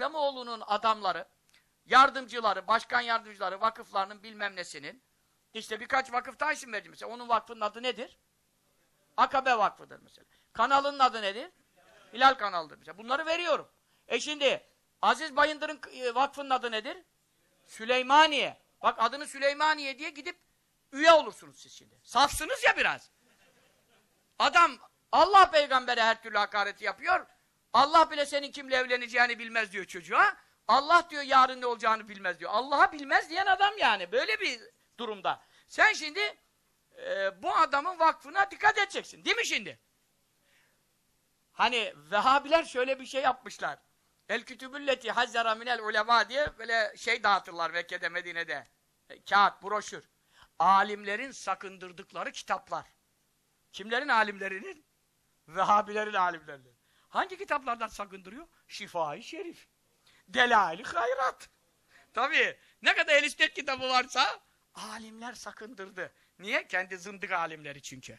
İslamoğlu'nun adamları, yardımcıları, başkan yardımcıları, vakıflarının bilmem nesinin, işte birkaç vakıf daha isim verdim mesela. Onun vakfının adı nedir? Akabe Vakfı'dır mesela. Kanalının adı nedir? Hilal kanalıdır mesela. Bunları veriyorum. E şimdi Aziz Bayındır'ın e, vakfının adı nedir? Süleymaniye. Bak adını Süleymaniye diye gidip üye olursunuz siz şimdi. Safsınız ya biraz. Adam Allah peygambere her türlü hakareti yapıyor. Allah bile senin kimle evleneceğini bilmez diyor çocuğa. Allah diyor yarın ne olacağını bilmez diyor. Allah'a bilmez diyen adam yani. Böyle bir durumda. Sen şimdi e, bu adamın vakfına dikkat edeceksin. Değil mi şimdi? Hani Vehhabiler şöyle bir şey yapmışlar. El kütübülleti hazzara minel ulema diye böyle şey dağıtırlar Mekke'de, Medine'de. E, kağıt, broşür. Alimlerin sakındırdıkları kitaplar. Kimlerin alimlerinin? Vehhabilerin alimlerinin. Hangi kitaplardan sakındırıyor? Şifa-i Şerif. Delail-i Hayrat. Tabii. Ne kadar el kitabı varsa alimler sakındırdı. Niye? Kendi zındık alimleri çünkü.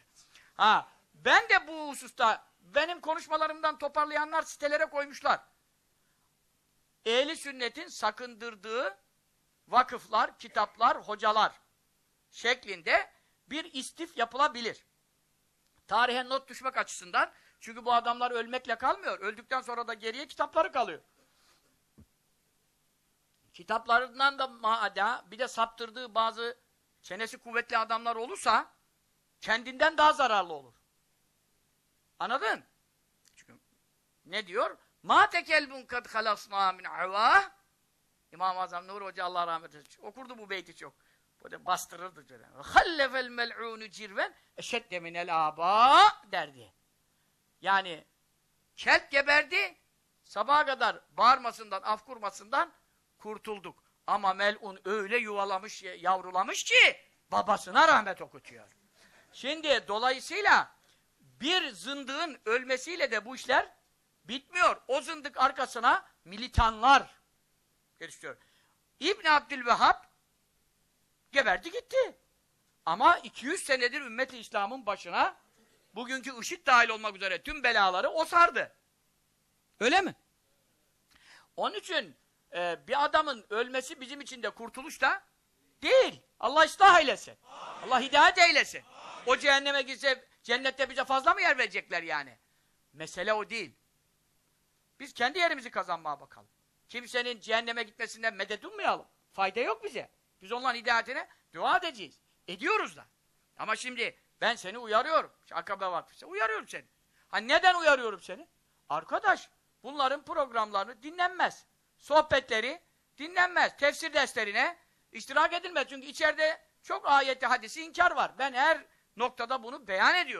Ha, ben de bu hususta benim konuşmalarımdan toparlayanlar sitelere koymuşlar. Ehli sünnetin sakındırdığı vakıflar, kitaplar, hocalar şeklinde bir istif yapılabilir. Tarihe not düşmek açısından çünkü bu adamlar ölmekle kalmıyor. Öldükten sonra da geriye kitapları kalıyor. Kitaplarından da maada bir de saptırdığı bazı çenesi kuvvetli adamlar olursa kendinden daha zararlı olur. Anladın? Çünkü ne diyor? Ma tekelbun kad halasna min avah İmam-ı Azam Nur Hoca Allah rahmet eylesin. Okurdu bu beyti çok. Böyle bastırırdı böyle. Hallefel mel'unu cirven eşedde minel aba derdi. Yani kelp geberdi sabaha kadar bağırmasından, af kurmasından kurtulduk. Ama mel'un öyle yuvalamış, yavrulamış ki babasına rahmet okutuyor. Şimdi dolayısıyla bir zındığın ölmesiyle de bu işler bitmiyor. O zındık arkasına militanlar geliştiriyor. İbn Abdülvehhab geberdi gitti. Ama 200 senedir ümmeti İslam'ın başına bugünkü IŞİD dahil olmak üzere tüm belaları o sardı. Öyle mi? Onun için e, bir adamın ölmesi bizim için de kurtuluş da değil. Allah ıslah eylesin. Allah hidayet eylesin. O cehenneme gitse cennette bize fazla mı yer verecekler yani? Mesele o değil. Biz kendi yerimizi kazanmaya bakalım. Kimsenin cehenneme gitmesinden medet ummayalım. Fayda yok bize. Biz onların hidayetine dua edeceğiz. Ediyoruz da. Ama şimdi ben seni uyarıyorum. Akabe Vakfı'sa uyarıyorum seni. Ha neden uyarıyorum seni? Arkadaş bunların programlarını dinlenmez. Sohbetleri dinlenmez. Tefsir derslerine iştirak edilmez. Çünkü içeride çok ayeti hadisi inkar var. Ben her noktada bunu beyan ediyorum.